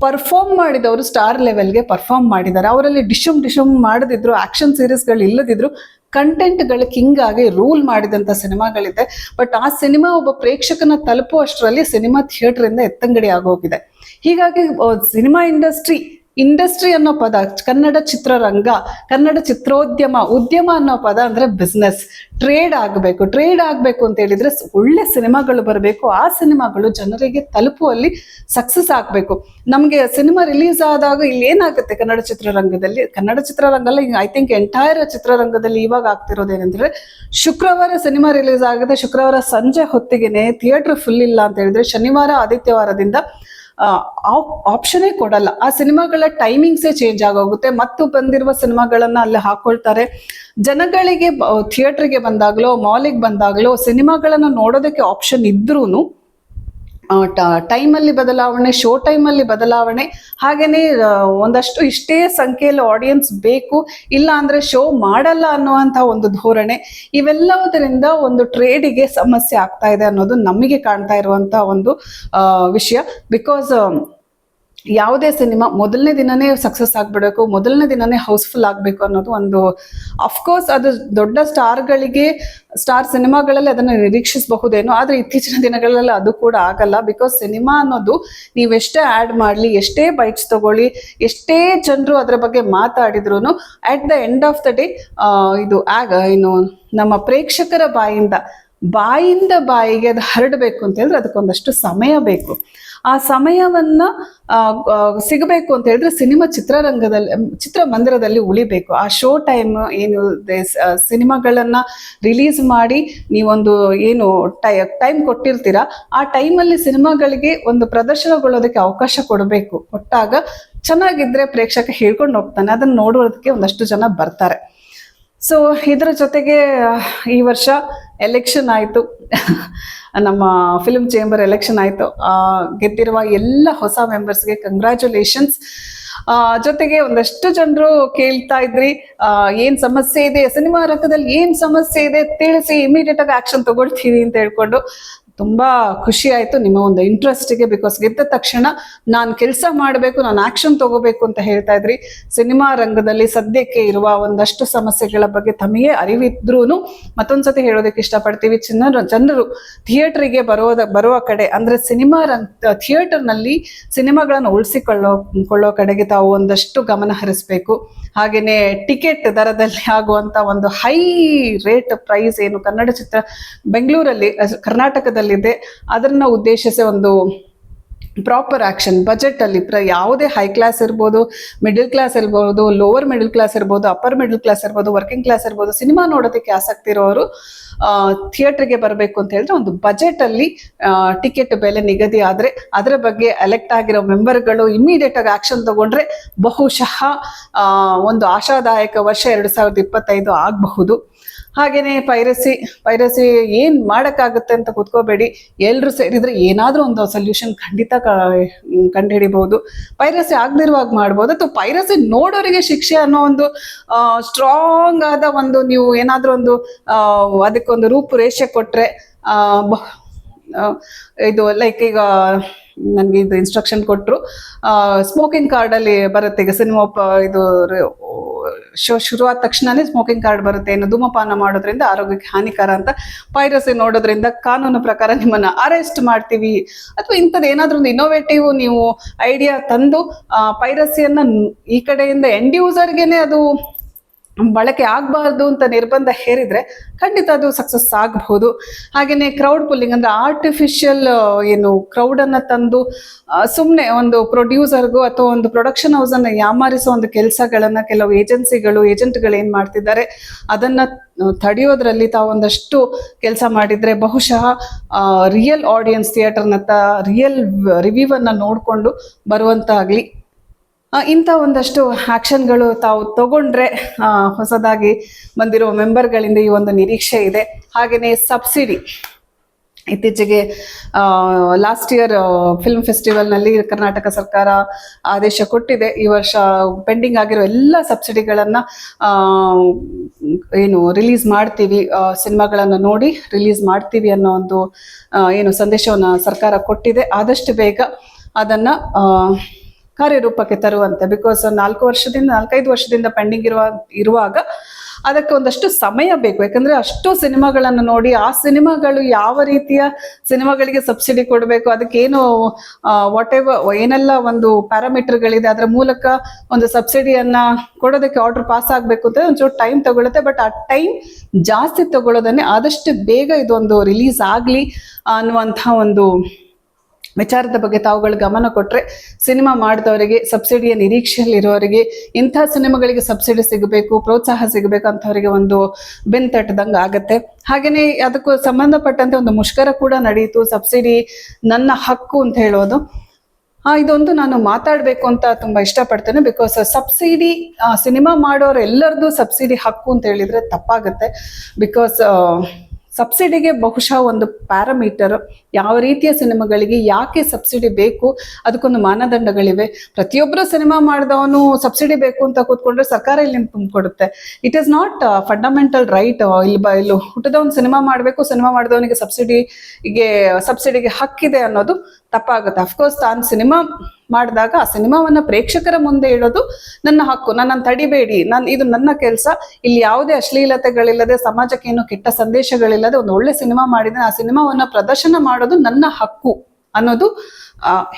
ಪರ್ಫಾರ್ಮ್ ಮಾಡಿದವರು ಸ್ಟಾರ್ ಲೆವೆಲ್ಗೆ ಪರ್ಫಾರ್ಮ್ ಮಾಡಿದ್ದಾರೆ. ಅವರಲ್ಲಿ ಡಿಶುಮ್ ಡಿಶುಮ್ ಮಾಡದಿದ್ರು ಆಕ್ಷನ್ ಸೀರೀಸ್ಗಳು ಇಲ್ಲದಿದ್ರು ಕಂಟೆಂಟ್ಗಳು ಕಿಂಗ್ ಆಗಿ ರೂಲ್ ಮಾಡಿದಂಥ ಸಿನಿಮಾಗಳಿದೆ. ಬಟ್ ಆ ಸಿನಿಮಾ ಒಬ್ಬ ಪ್ರೇಕ್ಷಕನ ತಲುಪುವಷ್ಟರಲ್ಲಿ ಸಿನಿಮಾ ಥಿಯೇಟರ್ ಇಂದ ಎತ್ತಂಗಡಿ ಆಗೋಗಿದೆ. ಹೀಗಾಗಿ ಸಿನಿಮಾ ಇಂಡಸ್ಟ್ರಿ ಇಂಡಸ್ಟ್ರಿ ಅನ್ನೋ ಪದ, ಕನ್ನಡ ಚಿತ್ರರಂಗ, ಕನ್ನಡ ಚಿತ್ರೋದ್ಯಮ, ಉದ್ಯಮ ಅನ್ನೋ ಪದ ಅಂದ್ರೆ ಬಿಸ್ನೆಸ್ ಟ್ರೇಡ್ ಆಗಬೇಕು ಟ್ರೇಡ್ ಆಗಬೇಕು ಅಂತ ಹೇಳಿದ್ರೆ ಒಳ್ಳೆ ಸಿನಿಮಾಗಳು ಬರಬೇಕು. ಆ ಸಿನಿಮಾಗಳು ಜನರಿಗೆ ತಲುಪುವಲ್ಲಿ ಸಕ್ಸಸ್ ಆಗಬೇಕು. ನಮಗೆ ಸಿನಿಮಾ ರಿಲೀಸ್ ಆದಾಗ ಇಲ್ಲಿ ಏನಾಗುತ್ತೆ ಕನ್ನಡ ಚಿತ್ರರಂಗದಲ್ಲಿ? ಕನ್ನಡ ಚಿತ್ರರಂಗ ಅಲ್ಲ ಐ ಥಿಂಕ್ ಎಂಟೈರ್ ಚಿತ್ರರಂಗದಲ್ಲಿ ಇವಾಗ ಆಗ್ತಿರೋದು ಏನಂದ್ರೆ ಶುಕ್ರವಾರ ಸಿನಿಮಾ ರಿಲೀಸ್ ಆಗುತ್ತೆ ಶುಕ್ರವಾರ ಸಂಜೆ ಹೊತ್ತಿಗೆನೆ ಥಿಯೇಟರ್ ಫುಲ್ ಇಲ್ಲ ಅಂತ ಹೇಳಿದ್ರೆ, ಶನಿವಾರ, ಆದಿತ್ಯವಾರದಿಂದ ಆಪ್ಷನೇ ಕೊಡಲ್ಲ. ಆ ಸಿನಿಮಾಗಳ ಟೈಮಿಂಗ್ಸೇ ಚೇಂಜ್ ಆಗೋಗುತ್ತೆ. ಮತ್ತು ಬಂದಿರುವ ಸಿನಿಮಾಗಳನ್ನ ಅಲ್ಲಿ ಹಾಕೊಳ್ತಾರೆ. ಜನಗಳಿಗೆ ಥಿಯೇಟ್ರಿಗೆ ಬಂದಾಗ್ಲೋ ಮಾಲಿಗೆ ಬಂದಾಗ್ಲೋ, ಸಿನಿಮಾಗಳನ್ನು ನೋಡೋದಕ್ಕೆ ಆಪ್ಷನ್ ಇದ್ರೂನು ಟೈಮಲ್ಲಿ ಬದಲಾವಣೆ, ಶೋ ಟೈಮಲ್ಲಿ ಬದಲಾವಣೆ, ಹಾಗೇನೆ ಒಂದಷ್ಟು ಇಷ್ಟೇ ಸಂಖ್ಯೆಯಲ್ಲಿ ಆಡಿಯನ್ಸ್ ಬೇಕು, ಇಲ್ಲ ಅಂದ್ರೆ ಶೋ ಮಾಡಲ್ಲ ಅನ್ನುವಂಥ ಒಂದು ಧೋರಣೆ, ಇವೆಲ್ಲವುದರಿಂದ ಒಂದು ಟ್ರೇಡಿಗೆ ಸಮಸ್ಯೆ ಆಗ್ತಾ ಇದೆ ಅನ್ನೋದು ನಮಗೆ ಕಾಣ್ತಾ ಇರುವಂತ ಒಂದು ವಿಷಯ. ಬಿಕಾಸ್ ಯಾವುದೇ ಸಿನಿಮಾ ಮೊದಲನೇ ದಿನನೇ ಸಕ್ಸಸ್ ಆಗ್ಬಿಡಬೇಕು, ಮೊದಲನೇ ದಿನನೇ ಹೌಸ್ಫುಲ್ ಆಗಬೇಕು ಅನ್ನೋದು ಒಂದು ಅಫ್ಕೋರ್ಸ್ ಅದು ದೊಡ್ಡ ಸ್ಟಾರ್ಗಳಿಗೆ ಸ್ಟಾರ್ ಸಿನಿಮಾಗಳಲ್ಲಿ ಅದನ್ನು ನಿರೀಕ್ಷಿಸಬಹುದೇನೋ, ಆದರೆ ಇತ್ತೀಚಿನ ದಿನಗಳಲ್ಲಿ ಅದು ಕೂಡ ಆಗಲ್ಲ. ಬಿಕಾಸ್ ಸಿನಿಮಾ ಅನ್ನೋದು ನೀವೆಷ್ಟೇ ಆ್ಯಡ್ ಮಾಡಲಿ, ಎಷ್ಟೇ ಬೈಕ್ಸ್ ತಗೊಳ್ಳಿ, ಎಷ್ಟೇ ಜನರು ಅದರ ಬಗ್ಗೆ ಮಾತಾಡಿದ್ರು at the end of the day ಇದು ಆಗ, ಏನು, ನಮ್ಮ ಪ್ರೇಕ್ಷಕರ ಬಾಯಿಂದ ಬಾಯಿಂದ ಬಾಯಿಗೆ ಅದು ಹರಡಬೇಕು ಅಂತ ಹೇಳಿದ್ರೆ ಅದಕ್ಕೊಂದಷ್ಟು ಸಮಯ ಬೇಕು. ಆ ಸಮಯವನ್ನ ಸಿಗಬೇಕು ಅಂತ ಹೇಳಿದ್ರೆ ಸಿನಿಮಾ ಚಿತ್ರರಂಗದಲ್ಲಿ ಚಿತ್ರಮಂದಿರದಲ್ಲಿ ಉಳಿಬೇಕು. ಆ ಶೋ ಟೈಮ್ ಏನು ಸಿನಿಮಾಗಳನ್ನ ರಿಲೀಸ್ ಮಾಡಿ ನೀವೊಂದು ಏನು ಟೈಮ್ ಕೊಟ್ಟಿರ್ತೀರಾ, ಆ ಟೈಮಲ್ಲಿ ಸಿನಿಮಾಗಳಿಗೆ ಒಂದು ಪ್ರದರ್ಶನಗೊಳ್ಳೋದಕ್ಕೆ ಅವಕಾಶ ಕೊಡಬೇಕು. ಕೊಟ್ಟಾಗ ಚೆನ್ನಾಗಿದ್ರೆ ಪ್ರೇಕ್ಷಕ ಹೇಳ್ಕೊಂಡು ಹೋಗ್ತಾನೆ, ಅದನ್ನ ನೋಡೋದಕ್ಕೆ ಒಂದಷ್ಟು ಜನ ಬರ್ತಾರೆ. ಸೊ ಇದರ ಜೊತೆಗೆ ಈ ವರ್ಷ ಎಲೆಕ್ಷನ್ ಆಯಿತು. ನಮ್ಮ ಫಿಲ್ಮ್ ಚೇಂಬರ್ ಎಲೆಕ್ಷನ್ ಆಯಿತು. ಗೆದ್ದಿರುವ ಎಲ್ಲ ಹೊಸ ಮೆಂಬರ್ಸ್ಗೆ ಕಂಗ್ರ್ಯಾಚುಲೇಷನ್ಸ್ ಜೊತೆಗೆ ಒಂದಷ್ಟು ಜನರು ಕೇಳ್ತಾ ಇದ್ರಿ ಏನು ಸಮಸ್ಯೆ ಇದೆ, ಸಿನಿಮಾ ರಂಗದಲ್ಲಿ ಏನ್ ಸಮಸ್ಯೆ ಇದೆ, ತಿಳಿಸಿ ಇಮಿಡಿಯೇಟ್ ಆಗಿ ಆಕ್ಷನ್ ತಗೊಳ್ತೀವಿ ಅಂತ ಹೇಳ್ಕೊಂಡು ತುಂಬಾ ಖುಷಿ ಆಯ್ತು ನಿಮ್ಮ ಒಂದು ಇಂಟ್ರೆಸ್ಟಿಗೆ ಬಿಕಾಸ್ ಗೆದ್ದ ತಕ್ಷಣ ನಾನು ಕೆಲಸ ಮಾಡಬೇಕು ನಾನು ಆಕ್ಷನ್ ತಗೋಬೇಕು ಅಂತ ಹೇಳ್ತಾ ಇದ್ರಿ. ಸಿನಿಮಾ ರಂಗದಲ್ಲಿ ಸದ್ಯಕ್ಕೆ ಇರುವ ಒಂದಷ್ಟು ಸಮಸ್ಯೆಗಳ ಬಗ್ಗೆ ತಮಗೆ ಅರಿವಿದ್ರೂ ಮತ್ತೊಂದು ಸತಿ ಹೇಳೋದಕ್ಕೆ ಇಷ್ಟಪಡ್ತೀವಿ. ಜನರು ಜನರು ಥಿಯೇಟ್ರಿಗೆ ಬರೋದ ಬರುವ ಕಡೆ ಅಂದ್ರೆ ಸಿನಿಮಾ ರಂಗ ಥಿಯೇಟರ್ನಲ್ಲಿ ಸಿನಿಮಾಗಳನ್ನು ಉಳಿಸಿಕೊಳ್ಳೋ ಕೊಳ್ಳೋ ಕಡೆಗೆ ತಾವು ಒಂದಷ್ಟು ಗಮನ ಹರಿಸಬೇಕು. ಹಾಗೆಯೇ ಟಿಕೆಟ್ ದರದಲ್ಲಿ ಆಗುವಂತ ಒಂದು ಹೈ ರೇಟ್ ಪ್ರೈಸ್ ಏನು ಕನ್ನಡ ಚಿತ್ರ ಬೆಂಗಳೂರಲ್ಲಿ ಅಹ್, ಕರ್ನಾಟಕದಲ್ಲಿದೆ ಅದನ್ನ ಉದ್ದೇಶಿಸಿ ಒಂದು ಪ್ರಾಪರ್ ಆಕ್ಷನ್ ಬಜೆಟ್ ಅಲ್ಲಿ ಪ್ರ ಯಾವುದೇ ಹೈ ಕ್ಲಾಸ್ ಇರ್ಬೋದು ಮಿಡಲ್ ಕ್ಲಾಸ್ ಇರ್ಬೋದು ಲೋವರ್ ಮಿಡಲ್ ಕ್ಲಾಸ್ ಇರ್ಬೋದು ಅಪ್ಪರ್ ಮಿಡಲ್ ಕ್ಲಾಸ್ ಇರ್ಬೋದು ವರ್ಕಿಂಗ್ ಕ್ಲಾಸ್ ಇರ್ಬೋದು ಸಿನಿಮಾ ನೋಡೋದಕ್ಕೆ ಆಸಕ್ತಿ ಇರೋರು ಥಿಯೇಟ್ರಿಗೆ ಬರಬೇಕು ಅಂತ ಹೇಳಿದ್ರೆ ಒಂದು ಬಜೆಟ್ ಅಲ್ಲಿ ಟಿಕೆಟ್ ಬೆಲೆ ನಿಗದಿ ಆದರೆ ಅದರ ಬಗ್ಗೆ ಎಲೆಕ್ಟ್ ಆಗಿರೋ ಮೆಂಬರ್ಗಳು ಇಮಿಡಿಯೇಟ್ ಆಗಿ ಆಕ್ಷನ್ ತಗೊಂಡ್ರೆ ಬಹುಶಃ ಒಂದು ಆಶಾದಾಯಕ ವರ್ಷ ಎರಡು ಸಾವಿರದ ಇಪ್ಪತ್ತೈದು ಆಗಬಹುದು. ಹಾಗೇನೆ ಪೈರಸಿ ಪೈರಸಿ ಏನು ಮಾಡೋಕ್ಕಾಗುತ್ತೆ ಅಂತ ಕೂತ್ಕೋಬೇಡಿ. ಎಲ್ಲರೂ ಸೇರಿದರೆ ಏನಾದ್ರೂ ಒಂದು ಸೊಲ್ಯೂಷನ್ ಖಂಡಿತ ಕಂಡು ಹಿಡಿಬಹುದು ಪೈರಸಿ ಆಗದಿರುವಾಗ ಮಾಡ್ಬೋದು. ಅಥವಾ ಪೈರಸಿ ನೋಡೋರಿಗೆ ಶಿಕ್ಷೆ ಅನ್ನೋ ಒಂದು ಸ್ಟ್ರಾಂಗ್ ಆದ ಒಂದು ನೀವು ಏನಾದ್ರೂ ಒಂದು ಅದಕ್ಕೊಂದು ರೂಪುರೇಷೆ ಬ- ಇದು ಲೈಕ್ ಈಗ ನನಗೆ ಇದು ಇನ್ಸ್ಟ್ರಕ್ಷನ್ ಕೊಟ್ಟರು ಸ್ಮೋಕಿಂಗ್ ಕಾರ್ಡಲ್ಲಿ ಬರುತ್ತೆ ಈಗ ಸಿನಿಮಾ ಇದು ಶೋ ಶುರುವಾದ ತಕ್ಷಣನೇ ಸ್ಮೋಕಿಂಗ್ ಕಾರ್ಡ್ ಬರುತ್ತೆ ಏನು ಧೂಮಪಾನ ಮಾಡೋದ್ರಿಂದ ಆರೋಗ್ಯಕ್ಕೆ ಹಾನಿಕರ ಅಂತ ಪೈರಸಿ ನೋಡೋದ್ರಿಂದ ಕಾನೂನು ಪ್ರಕಾರ ನಿಮ್ಮನ್ನ ಅರೆಸ್ಟ್ ಮಾಡ್ತೀವಿ. ಅಥವಾ ಇಂಥದ್ದು ಏನಾದ್ರೂ ಒಂದು ಇನ್ನೋವೇಟಿವ್ ನೀವು ಐಡಿಯಾ ತಂದು ಪೈರಸಿಯನ್ನ ಈ ಕಡೆಯಿಂದ ಎಂಡ್ ಯೂಸರ್ಗೆನೆ ಅದು ಬಳಕೆ ಆಗಬಾರ್ದು ಅಂತ ನಿರ್ಬಂಧ ಹೇರಿದ್ರೆ ಖಂಡಿತ ಅದು ಸಕ್ಸಸ್ ಆಗಬಹುದು. ಹಾಗೆಯೇ ಕ್ರೌಡ್ ಪುಲ್ಲಿಂಗ್ ಅಂದರೆ ಆರ್ಟಿಫಿಷಿಯಲ್ ಏನು ಕ್ರೌಡನ್ನು ತಂದು ಸುಮ್ಮನೆ ಒಂದು ಪ್ರೊಡ್ಯೂಸರ್ಗೂ ಅಥವಾ ಒಂದು ಪ್ರೊಡಕ್ಷನ್ ಹೌಸನ್ನು ಯಾಮಾರಿಸೋ ಒಂದು ಕೆಲಸಗಳನ್ನ ಕೆಲವು ಏಜೆನ್ಸಿಗಳು ಏಜೆಂಟ್ಗಳು ಏನು ಮಾಡ್ತಿದ್ದಾರೆ, ಅದನ್ನ ತಡೆಯೋದ್ರಲ್ಲಿ ತಾವು ಒಂದಷ್ಟು ಕೆಲಸ ಮಾಡಿದ್ರೆ ಬಹುಶಃ ರಿಯಲ್ ಆಡಿಯನ್ಸ್ ಥಿಯೇಟರ್ನತ್ತ ರಿಯಲ್ ರಿವ್ಯೂ ನೋಡಿಕೊಂಡು ಬರುವಂತಾಗ್ಲಿ ಇಂಥ ಒಂದಷ್ಟು ಆಕ್ಷನ್ಗಳು ತಾವು ತಗೊಂಡ್ರೆ ಹೊಸದಾಗಿ ಬಂದಿರೋ ಮೆಂಬರ್ಗಳಿಂದ ಈ ಒಂದು ನಿರೀಕ್ಷೆ ಇದೆ. ಹಾಗೆಯೇ ಸಬ್ಸಿಡಿ. ಇತ್ತೀಚೆಗೆ ಲಾಸ್ಟ್ ಇಯರ್ ಫಿಲ್ಮ್ ಫೆಸ್ಟಿವಲ್ನಲ್ಲಿ ಕರ್ನಾಟಕ ಸರ್ಕಾರ ಆದೇಶ ಕೊಟ್ಟಿದೆ. ಈ ವರ್ಷ ಪೆಂಡಿಂಗ್ ಆಗಿರೋ ಎಲ್ಲ ಸಬ್ಸಿಡಿಗಳನ್ನು ಏನು ರಿಲೀಸ್ ಮಾಡ್ತೀವಿ. ಸಿನಿಮಾಗಳನ್ನು ನೋಡಿ ರಿಲೀಸ್ ಮಾಡ್ತೀವಿ ಅನ್ನೋ ಒಂದು ಏನು ಸಂದೇಶವನ್ನು ಸರ್ಕಾರ ಕೊಟ್ಟಿದೆ. ಆದಷ್ಟು ಬೇಗ ಅದನ್ನು ಕಾರ್ಯರೂಪಕ್ಕೆ ತರುವಂತೆ ಬಿಕಾಸ್ ನಾಲ್ಕು ವರ್ಷದಿಂದ, ನಾಲ್ಕೈದು ವರ್ಷದಿಂದ ಪೆಂಡಿಂಗ್ ಇರುವ, ಇರುವಾಗ ಅದಕ್ಕೆ ಒಂದಷ್ಟು ಸಮಯ ಬೇಕು. ಯಾಕಂದ್ರೆ ಅಷ್ಟು ಸಿನಿಮಾಗಳನ್ನು ನೋಡಿ, ಆ ಸಿನಿಮಾಗಳು ಯಾವ ರೀತಿಯ ಸಿನಿಮಾಗಳಿಗೆ ಸಬ್ಸಿಡಿ ಕೊಡಬೇಕು, ಅದಕ್ಕೇನು ವಾಟ್ ಎವರ್ ಏನೆಲ್ಲ ಒಂದು ಪ್ಯಾರಾಮೀಟರ್ಗಳಿದೆ ಅದರ ಮೂಲಕ ಒಂದು ಸಬ್ಸಿಡಿಯನ್ನ ಕೊಡೋದಕ್ಕೆ ಆರ್ಡರ್ ಪಾಸ್ ಆಗಬೇಕು ಅಂತ ಒಂಚೂರು ಟೈಮ್ ತಗೊಳುತ್ತೆ. ಬಟ್ ಆ ಟೈಮ್ ಜಾಸ್ತಿ ತಗೊಳ್ಳೋದನ್ನೇ ಆದಷ್ಟು ಬೇಗ ಇದೊಂದು ರಿಲೀಸ್ ಆಗಲಿ ಅನ್ನುವಂಥ ಒಂದು ವಿಚಾರದ ಬಗ್ಗೆ ತಾವುಗಳು ಗಮನ ಕೊಟ್ಟರೆ ಸಿನಿಮಾ ಮಾಡಿದವರಿಗೆ, ಸಬ್ಸಿಡಿಯ ನಿರೀಕ್ಷೆಯಲ್ಲಿರೋರಿಗೆ ಇಂಥ ಸಿನಿಮಾಗಳಿಗೆ ಸಬ್ಸಿಡಿ ಸಿಗಬೇಕು, ಪ್ರೋತ್ಸಾಹ ಸಿಗಬೇಕು ಅಂಥವರಿಗೆ ಒಂದು ಬೆನ್ ತಟ್ಟದಂಗೆ ಆಗತ್ತೆ. ಹಾಗೆಯೇ ಅದಕ್ಕೂ ಸಂಬಂಧಪಟ್ಟಂತೆ ಒಂದು ಮುಷ್ಕರ ಕೂಡ ನಡೆಯಿತು, ಸಬ್ಸಿಡಿ ನನ್ನ ಹಕ್ಕು ಅಂತ ಹೇಳೋದು. ಇದೊಂದು ನಾನು ಮಾತಾಡಬೇಕು ಅಂತ ತುಂಬಾ ಇಷ್ಟಪಡ್ತೇನೆ ಬಿಕಾಸ್ ಸಬ್ಸಿಡಿ ಸಿನಿಮಾ ಮಾಡೋರು ಎಲ್ಲರದು ಸಬ್ಸಿಡಿ ಹಕ್ಕು ಅಂತ ಹೇಳಿದ್ರೆ ತಪ್ಪಾಗುತ್ತೆ. ಬಿಕಾಸ್ ಸಬ್ಸಿಡಿಗೆ ಬಹುಶಃ ಒಂದು ಪ್ಯಾರಾಮೀಟರ್ ಯಾವ ರೀತಿಯ ಸಿನಿಮಾಗಳಿಗೆ ಯಾಕೆ ಸಬ್ಸಿಡಿ ಬೇಕು, ಅದಕ್ಕೊಂದು ಮಾನದಂಡಗಳಿವೆ. ಪ್ರತಿಯೊಬ್ಬರು ಸಿನಿಮಾ ಮಾಡಿದವನು ಸಬ್ಸಿಡಿ ಬೇಕು ಅಂತ ಕೂತ್ಕೊಂಡ್ರೆ ಸರ್ಕಾರ ಇಲ್ಲಿ ತುಂಬಿಕೊಡುತ್ತೆ it is not fundamental right ಇಲ್ಲಿ ಬ, ಇಲ್ಲಿ ಹುಟ್ಟಿದವನು ಸಿನಿಮಾ ಮಾಡಬೇಕು, ಸಿನಿಮಾ ಮಾಡಿದವನಿಗೆ ಸಬ್ಸಿಡಿಗೆ ಸಬ್ಸಿಡಿಗೆ ಹಕ್ಕಿದೆ ಅನ್ನೋದು ತಪ್ಪಾಗುತ್ತೆ. ಅಫ್ಕೋರ್ಸ್ ತಾನು ಸಿನಿಮಾ ಮಾಡಿದಾಗ ಆ ಸಿನಿಮಾವನ್ನ ಪ್ರೇಕ್ಷಕರ ಮುಂದೆ ಇಡೋದು ನನ್ನ ಹಕ್ಕು. ನನ್ನನ್ನು ತಡಿಬೇಡಿ. ನಾನು ಇದು ನನ್ನ ಕೆಲಸ. ಇಲ್ಲಿ ಯಾವುದೇ ಅಶ್ಲೀಲತೆಗಳಿಲ್ಲದೆ, ಸಮಾಜಕ್ಕೆ ಏನು ಕೆಟ್ಟ ಸಂದೇಶಗಳಿಲ್ಲದೆ ಒಂದು ಒಳ್ಳೆ ಸಿನಿಮಾ ಮಾಡಿದ್ರೆ ಆ ಸಿನಿಮಾವನ್ನ ಪ್ರದರ್ಶನ ಮಾಡೋದು ನನ್ನ ಹಕ್ಕು ಅನ್ನೋದು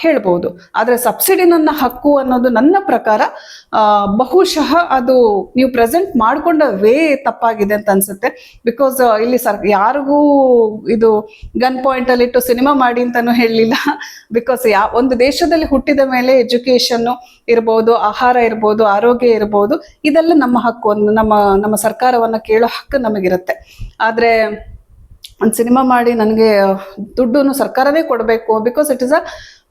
ಹೇಳ್ಬೋದು. ಆದರೆ ಸಬ್ಸಿಡಿ ನನ್ನ ಹಕ್ಕು ಅನ್ನೋದು ನನ್ನ ಪ್ರಕಾರ ಬಹುಶಃ ಅದು ನೀವು ಪ್ರೆಸೆಂಟ್ ಮಾಡಿಕೊಂಡ ವೇ ತಪ್ಪಾಗಿದೆ ಅಂತ ಅನ್ಸುತ್ತೆ. ಬಿಕಾಸ್ ಇಲ್ಲಿ ಸರ್, ಯಾರಿಗೂ ಇದು ಗನ್ ಪಾಯಿಂಟ್ ಅಲ್ಲಿ ಇಟ್ಟು ಸಿನಿಮಾ ಮಾಡಿ ಅಂತಾನು ಹೇಳಲಿಲ್ಲ. ಬಿಕಾಸ್ ಯಾ, ಒಂದು ದೇಶದಲ್ಲಿ ಹುಟ್ಟಿದ ಮೇಲೆ ಎಜುಕೇಶನ್ ಇರ್ಬೋದು, ಆಹಾರ ಇರ್ಬೋದು, ಆರೋಗ್ಯ ಇರ್ಬೋದು, ಇದೆಲ್ಲ ನಮ್ಮ ಹಕ್ಕು ನಮ್ಮ ನಮ್ಮ ಸರ್ಕಾರವನ್ನ ಕೇಳೋ ಹಕ್ಕು ನಮಗಿರುತ್ತೆ. ಆದ್ರೆ ಒಂದು ಸಿನಿಮಾ ಮಾಡಿ ನನಗೆ ದುಡ್ಡನ್ನು ಸರ್ಕಾರವೇ ಕೊಡಬೇಕು. Because it is a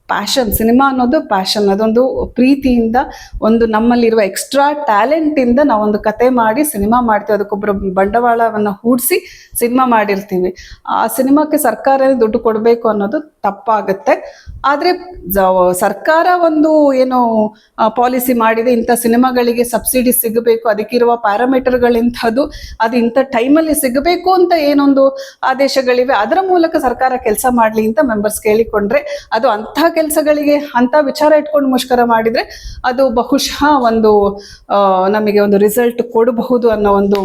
passion cinema ಅನ್ನೋದು ಪ್ಯಾಷನ್ ಅದೊಂದು ಪ್ರೀತಿಯಿಂದ ಒಂದು ನಮ್ಮಲ್ಲಿರುವ ಎಕ್ಸ್ಟ್ರಾ ಟ್ಯಾಲೆಂಟಿಂದ ನಾವೊಂದು ಕತೆ ಮಾಡಿ ಸಿನಿಮಾ ಮಾಡ್ತೀವಿ. ಅದಕ್ಕೊಬ್ಬರು ಬಂಡವಾಳವನ್ನು ಹೂಡಿಸಿ ಸಿನಿಮಾ ಮಾಡಿರ್ತೀವಿ. ಆ ಸಿನಿಮಾಕ್ಕೆ ಸರ್ಕಾರವೇ ದುಡ್ಡು ಕೊಡಬೇಕು ಅನ್ನೋದು ತಪ್ಪಾಗುತ್ತೆ. ಆದರೆ ಸರ್ಕಾರ ಒಂದು ಏನು ಪಾಲಿಸಿ ಮಾಡಿದೆ, ಇಂಥ ಸಿನಿಮಾಗಳಿಗೆ ಸಬ್ಸಿಡಿ ಸಿಗಬೇಕು, ಅದಕ್ಕಿರುವ ಪ್ಯಾರಾಮೀಟರ್ಗಳಿಂಥದ್ದು ಅದು ಇಂಥ ಟೈಮಲ್ಲಿ ಸಿಗಬೇಕು ಅಂತ ಏನೊಂದು ಆದೇಶಗಳಿವೆ, ಅದರ ಮೂಲಕ ಸರ್ಕಾರ ಕೆಲಸ ಮಾಡಲಿ ಅಂತ ಮೆಂಬರ್ಸ್ ಕೇಳಿಕೊಂಡ್ರೆ, ಅದು ಅಂಥ ಕೆಲಸಗಳಿಗೆ ಅಂತ ವಿಚಾರ ಇಟ್ಕೊಂಡು ಮುಷ್ಕರ ಮಾಡಿದರೆ ಅದು ಬಹುಶಃ ಒಂದು ನಮಗೆ ಒಂದು ರಿಸಲ್ಟ್ ಕೊಡಬಹುದು ಅನ್ನೋ ಒಂದು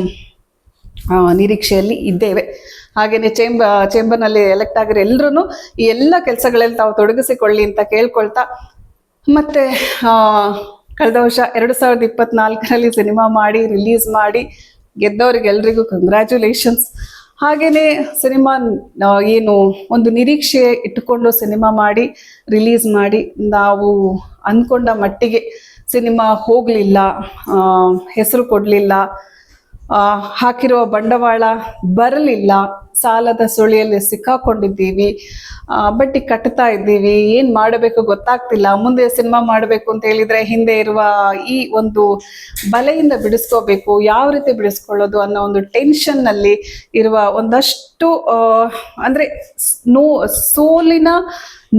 ನಿರೀಕ್ಷೆಯಲ್ಲಿ ಇದ್ದೇವೆ. ಹಾಗೆಯೇ ಚೇಂಬ ಚೇಂಬರ್ನಲ್ಲಿ ಎಲೆಕ್ಟ್ ಆಗಿರೋ ಎಲ್ಲರೂ ಈ ಎಲ್ಲ ಕೆಲಸಗಳಲ್ಲಿ ತಾವು ತೊಡಗಿಸಿಕೊಳ್ಳಿ ಅಂತ ಕೇಳ್ಕೊಳ್ತಾ, ಮತ್ತೆ ಕಳೆದ ವರ್ಷ ಎರಡು ಸಾವಿರದ ಇಪ್ಪತ್ನಾಲ್ಕರಲ್ಲಿ ಸಿನಿಮಾ ಮಾಡಿ ರಿಲೀಸ್ ಮಾಡಿ ಗೆದ್ದವರಿಗೆಲ್ರಿಗೂ ಕಂಗ್ರ್ಯಾಚುಲೇಷನ್ಸ್ ಹಾಗೆಯೇ ಸಿನಿಮಾ ಏನು, ಒಂದು ನಿರೀಕ್ಷೆ ಇಟ್ಟುಕೊಂಡು ಸಿನಿಮಾ ಮಾಡಿ ರಿಲೀಸ್ ಮಾಡಿ, ನಾವು ಅಂದ್ಕೊಂಡ ಮಟ್ಟಿಗೆ ಸಿನಿಮಾ ಹೋಗಲಿಲ್ಲ ಹೆಸರು ಕೊಡಲಿಲ್ಲ ಹಾಕಿರುವ ಬಂಡವಾಳ ಬರಲಿಲ್ಲ. ಸಾಲದ ಸುಳಿಯಲ್ಲಿ ಸಿಕ್ಕಾಕೊಂಡಿದ್ದೀವಿ. ಬಡ್ಡಿ ಕಟ್ತಾ ಇದ್ದೀವಿ. ಏನು ಮಾಡಬೇಕು ಗೊತ್ತಾಗ್ತಿಲ್ಲ. ಮುಂದೆ ಸಿನಿಮಾ ಮಾಡಬೇಕು ಅಂತ ಹೇಳಿದ್ರೆ ಹಿಂದೆ ಇರುವ ಈ ಒಂದು ಬಲೆಯಿಂದ ಬಿಡಿಸ್ಕೋಬೇಕು. ಯಾವ ರೀತಿ ಬಿಡಿಸ್ಕೊಳ್ಳೋದು ಅನ್ನೋ ಒಂದು ಟೆನ್ಷನ್ನಲ್ಲಿ ಇರುವ ಒಂದಷ್ಟು ಅಂದರೆ ನೋ, ಸೋಲಿನ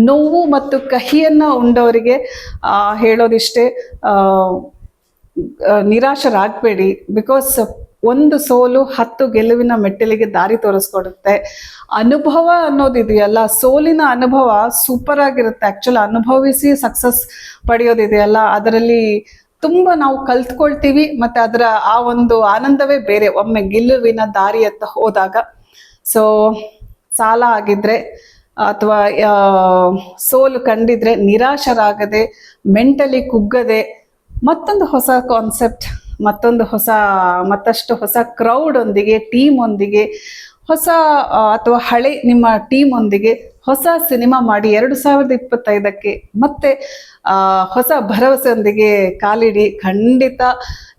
ನೋವು ಮತ್ತು ಕಹಿಯನ್ನು ಉಂಡವರಿಗೆ ಹೇಳೋದಿಷ್ಟೇ ನಿರಾಶರಾಗಬೇಡಿ. ಬಿಕಾಸ್ ಒಂದು ಸೋಲು ಹತ್ತು ಗೆಲುವಿನ ಮೆಟ್ಟಿಲಿಗೆ ದಾರಿ ತೋರಿಸ್ಕೊಡುತ್ತೆ. ಅನುಭವ ಅನ್ನೋದಿದೆಯಲ್ಲ ಸೋಲಿನ ಅನುಭವ ಸೂಪರ್ ಆಗಿರುತ್ತೆ. ಆ್ಯಕ್ಚುಲಿ ಅನುಭವಿಸಿ ಸಕ್ಸಸ್ ಪಡೆಯೋದಿದೆಯಲ್ಲ ಅದರಲ್ಲಿ ತುಂಬ ನಾವು ಕಲ್ತ್ಕೊಳ್ತೀವಿ, ಮತ್ತೆ ಅದರ ಆ ಒಂದು ಆನಂದವೇ ಬೇರೆ. ಒಮ್ಮೆ ಗೆಲುವಿನ ದಾರಿ ಅಂತ ಹೋದಾಗ ಸೊ ಸಾಲ ಆಗಿದ್ರೆ ಅಥವಾ ಸೋಲು ಕಂಡಿದ್ರೆ ನಿರಾಶರಾಗದೆ ಮೆಂಟಲಿ ಕುಗ್ಗದೆ ಮತ್ತೊಂದು ಹೊಸ ಕಾನ್ಸೆಪ್ಟ್ ಮತ್ತೊಂದು ಹೊಸ ಮತ್ತಷ್ಟು ಹೊಸ ಕ್ರೌಡ್ ಒಂದಿಗೆ ಟೀಮ್ ಒಂದಿಗೆ ಹೊಸ ಅಥವಾ ಹಳೆ ನಿಮ್ಮ ಟೀಮ್ ಒಂದಿಗೆ ಹೊಸ ಸಿನಿಮಾ ಮಾಡಿ ಎರಡು ಸಾವಿರದ ಇಪ್ಪತ್ತೈದಕ್ಕೆ ಮತ್ತೆ ಹೊಸ ಭರವಸೆಯೊಂದಿಗೆ ಕಾಲಿಡಿ. ಖಂಡಿತ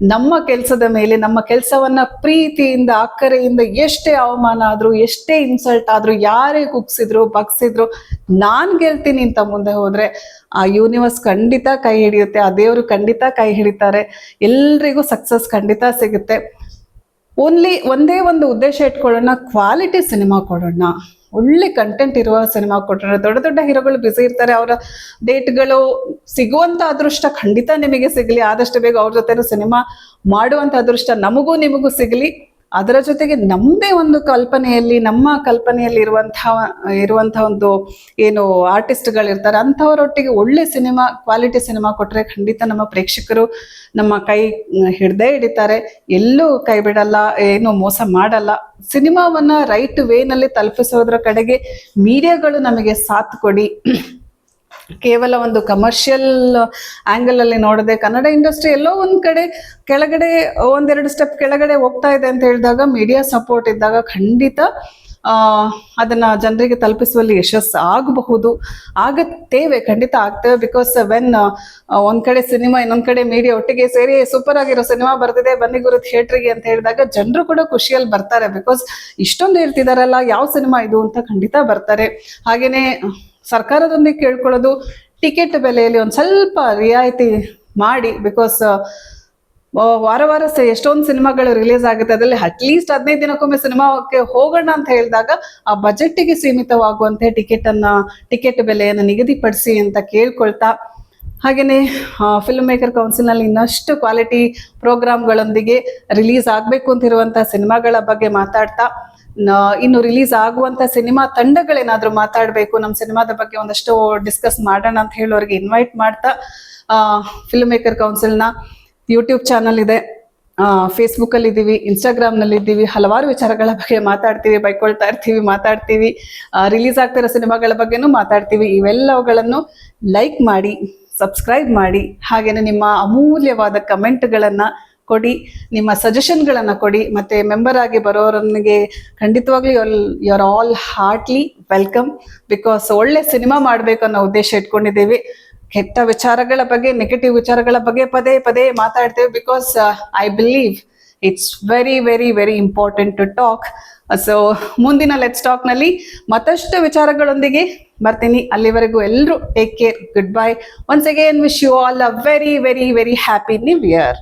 ನಮ್ಮ ಕೆಲಸದ ಮೇಲೆ, ನಮ್ಮ ಕೆಲಸವನ್ನ ಪ್ರೀತಿಯಿಂದ, ಅಕ್ಕರೆಯಿಂದ ಎಷ್ಟೇ ಅವಮಾನ ಆದ್ರೂ, ಎಷ್ಟೇ ಇನ್ಸಲ್ಟ್ ಆದ್ರೂ, ಯಾರೇ ಕುಗ್ಸಿದ್ರು, ಬಗ್ಸಿದ್ರು, ನಾನ್ ಗೆಲ್ತೀನಿ ಅಂತ ಮುಂದೆ ಹೋದ್ರೆ, ಆ ಯೂನಿವರ್ಸ್ ಖಂಡಿತ ಕೈ ಹಿಡಿಯುತ್ತೆ. ಆ ದೇವರು ಖಂಡಿತ ಕೈ ಹಿಡಿತಾರೆ. ಎಲ್ರಿಗೂ ಸಕ್ಸಸ್ ಖಂಡಿತ ಸಿಗುತ್ತೆ. ಓನ್ಲಿ ಒಂದೇ ಒಂದು ಉದ್ದೇಶ ಇಟ್ಕೊಳ್ಳೋಣ ಕ್ವಾಲಿಟಿ ಸಿನಿಮಾ ಕೊಡೋಣ. ಒಳ್ಳೆ ಕಂಟೆಂಟ್ ಇರುವ ಸಿನಿಮಾ ಕೊಟ್ಟರೆ ದೊಡ್ಡ ದೊಡ್ಡ ಹೀರೋಗಳು ಬ್ಯುಸಿ ಇರ್ತಾರೆ, ಅವರ ಡೇಟ್ಗಳು ಸಿಗುವಂತ ಅದೃಷ್ಟ ಖಂಡಿತ ನಿಮಗೆ ಸಿಗಲಿ. ಆದಷ್ಟು ಬೇಗ ಅವ್ರ ಜೊತೆ ಸಿನಿಮಾ ಮಾಡುವಂತ ಅದೃಷ್ಟ ನಮಗೂ ನಿಮಗೂ ಸಿಗಲಿ. ಅದರ ಜೊತೆಗೆ ನಮ್ಮದೇ ಒಂದು ಕಲ್ಪನೆಯಲ್ಲಿ, ನಮ್ಮ ಕಲ್ಪನೆಯಲ್ಲಿ ಇರುವಂತಹ ಇರುವಂತಹ ಒಂದು ಏನು ಆರ್ಟಿಸ್ಟ್ಗಳಿರ್ತಾರೆ ಅಂಥವರೊಟ್ಟಿಗೆ ಒಳ್ಳೆ ಸಿನಿಮಾ ಕ್ವಾಲಿಟಿ ಸಿನಿಮಾ ಕೊಟ್ಟರೆ ಖಂಡಿತ ನಮ್ಮ ಪ್ರೇಕ್ಷಕರು ನಮ್ಮ ಕೈ ಹಿಡ್ದೇ ಹಿಡಿತಾರೆ. ಎಲ್ಲೂ ಕೈ ಬಿಡಲ್ಲ, ಏನು ಮೋಸ ಮಾಡಲ್ಲ. ಸಿನಿಮಾವನ್ನು ರೈಟ್ ವೇನಲ್ಲಿ ತಲುಪಿಸೋದ್ರ ಕಡೆಗೆ ಮೀಡಿಯಾಗಳು ನಮಗೆ ಸಾಥ್ ಕೊಡಿ. ಕೇವಲ ಒಂದು ಕಮರ್ಷಿಯಲ್ ಆಂಗಲ್ ಅಲ್ಲಿ ನೋಡದೆ ಕನ್ನಡ ಇಂಡಸ್ಟ್ರಿ ಎಲ್ಲೋ ಒಂದ್ ಕಡೆ ಕೆಳಗಡೆ, ಒಂದೆರಡು ಸ್ಟೆಪ್ ಕೆಳಗಡೆ ಹೋಗ್ತಾ ಇದೆ ಅಂತ ಹೇಳಿದಾಗ ಮೀಡಿಯಾ ಸಪೋರ್ಟ್ ಇದ್ದಾಗ ಖಂಡಿತ ಅದನ್ನ ಜನರಿಗೆ ತಲುಪಿಸುವಲ್ಲಿ ಯಶಸ್ಸು ಆಗಬಹುದು, ಆಗತ್ತೇವೆ, ಖಂಡಿತ ಆಗ್ತೇವೆ ಬಿಕಾಸ್ ವೆನ್ ಒಂದ್ ಕಡೆ ಸಿನಿಮಾ ಇನ್ನೊಂದ್ ಕಡೆ ಮೀಡಿಯಾ ಒಟ್ಟಿಗೆ ಸೇರಿ ಸೂಪರ್ ಆಗಿರೋ ಸಿನಿಮಾ ಬರ್ತಿದೆ ಬನ್ನಿ ಗುರು ಥಿಯೇಟ್ರಿಗೆ ಅಂತ ಹೇಳಿದಾಗ ಜನರು ಕೂಡ ಖುಷಿಯಲ್ಲಿ ಬರ್ತಾರೆ ಬಿಕಾಸ್ ಇಷ್ಟೊಂದು ಹೇಳ್ತಿದಾರಲ್ಲ, ಯಾವ ಸಿನಿಮಾ ಇದು ಅಂತ ಖಂಡಿತ ಬರ್ತಾರೆ. ಹಾಗೇನೆ ಸರ್ಕಾರದೊಂದಿಗೆ ಕೇಳ್ಕೊಳ್ಳೋದು ಟಿಕೆಟ್ ಬೆಲೆಯಲ್ಲಿ ಒಂದು ಸ್ವಲ್ಪ ರಿಯಾಯಿತಿ ಮಾಡಿ ಬಿಕಾಸ್ ವಾರ ವಾರ ಎಷ್ಟೊಂದು ಸಿನಿಮಾಗಳು ರಿಲೀಸ್ ಆಗುತ್ತೆ, ಅದರಲ್ಲಿ ಅಟ್ಲೀಸ್ಟ್ ಹದಿನೈದು ದಿನಕ್ಕೊಮ್ಮೆ ಸಿನಿಮಾಕ್ಕೆ ಹೋಗೋಣ ಅಂತ ಹೇಳಿದಾಗ ಆ ಬಜೆಟ್ಗೆ ಸೀಮಿತವಾಗುವಂತೆ ಟಿಕೆಟ್ ಅನ್ನ ಟಿಕೆಟ್ ಬೆಲೆಯನ್ನು ನಿಗದಿಪಡಿಸಿ ಅಂತ ಕೇಳ್ಕೊಳ್ತಾ ಹಾಗೆಯೇ ಫಿಲ್ಮ್ ಮೇಕರ್ ಕೌನ್ಸಿಲ್ನಲ್ಲಿ ಇನ್ನಷ್ಟು ಕ್ವಾಲಿಟಿ ಪ್ರೋಗ್ರಾಮ್ಗಳೊಂದಿಗೆ ರಿಲೀಸ್ ಆಗಬೇಕು ಅಂತಿರುವಂಥ ಸಿನಿಮಾಗಳ ಬಗ್ಗೆ ಮಾತಾಡ್ತಾ ಇನ್ನು ರಿಲೀಸ್ ಆಗುವಂತ ಸಿನಿಮಾ ತಂಡಗಳೇನಾದ್ರೂ ಮಾತಾಡಬೇಕು ನಮ್ಮ ಸಿನಿಮಾದ ಬಗ್ಗೆ ಒಂದಷ್ಟು ಡಿಸ್ಕಸ್ ಮಾಡೋಣ ಅಂತ ಹೇಳೋರಿಗೆ ಇನ್ವೈಟ್ ಮಾಡ್ತಾ ಫಿಲ್ಮ್ ಮೇಕರ್ ಕೌನ್ಸಿಲ್ನ ಯೂಟ್ಯೂಬ್ ಚಾನಲ್ ಇದೆ. ಫೇಸ್ಬುಕ್ ಅಲ್ಲಿ ಇದ್ದೀವಿ ಇನ್ಸ್ಟಾಗ್ರಾಮ್ನಲ್ಲಿ ಇದ್ದೀವಿ, ಹಲವಾರು ವಿಚಾರಗಳ ಬಗ್ಗೆ ಮಾತಾಡ್ತೀವಿ, ಬೈಕೊಳ್ತಾ ಇರ್ತೀವಿ, ಮಾತಾಡ್ತೀವಿ. ರಿಲೀಸ್ ಆಗ್ತಿರೋ ಸಿನಿಮಾಗಳ ಬಗ್ಗೆನೂ ಮಾತಾಡ್ತೀವಿ. ಇವೆಲ್ಲವುಗಳನ್ನು ಲೈಕ್ ಮಾಡಿ ಸಬ್ಸ್ಕ್ರೈಬ್ ಮಾಡಿ, ಹಾಗೇನೆ ನಿಮ್ಮ ಅಮೂಲ್ಯವಾದ ಕಮೆಂಟ್ಗಳನ್ನ ಕೊಡಿ, ನಿಮ್ಮ ಸಜೆಷನ್ಗಳನ್ನು ಕೊಡಿ, ಮತ್ತೆ ಮೆಂಬರ್ ಆಗಿ ಬರೋರನಿಗೆ ಖಂಡಿತವಾಗ್ಲೂ you are all heartly welcome because ಒಳ್ಳೆ ಸಿನಿಮಾ ಮಾಡಬೇಕು ಅನ್ನೋ ಉದ್ದೇಶ ಇಟ್ಕೊಂಡಿದ್ದೀವಿ. ಕೆಟ್ಟ ವಿಚಾರಗಳ ಬಗ್ಗೆ ನೆಗೆಟಿವ್ ವಿಚಾರಗಳ ಬಗ್ಗೆ ಪದೇ ಪದೇ ಮಾತಾಡ್ತೇವೆ. Because I believe it's very very very important to talk so ಮುಂದಿನ ಲೆಟ್ಸ್ ಟಾಕ್ನಲ್ಲಿ ಮತ್ತಷ್ಟು ವಿಚಾರಗಳೊಂದಿಗೆ ಬರ್ತೀನಿ. ಅಲ್ಲಿವರೆಗೂ ಎಲ್ಲರೂ take care good bye once again wish you all a very very very happy new year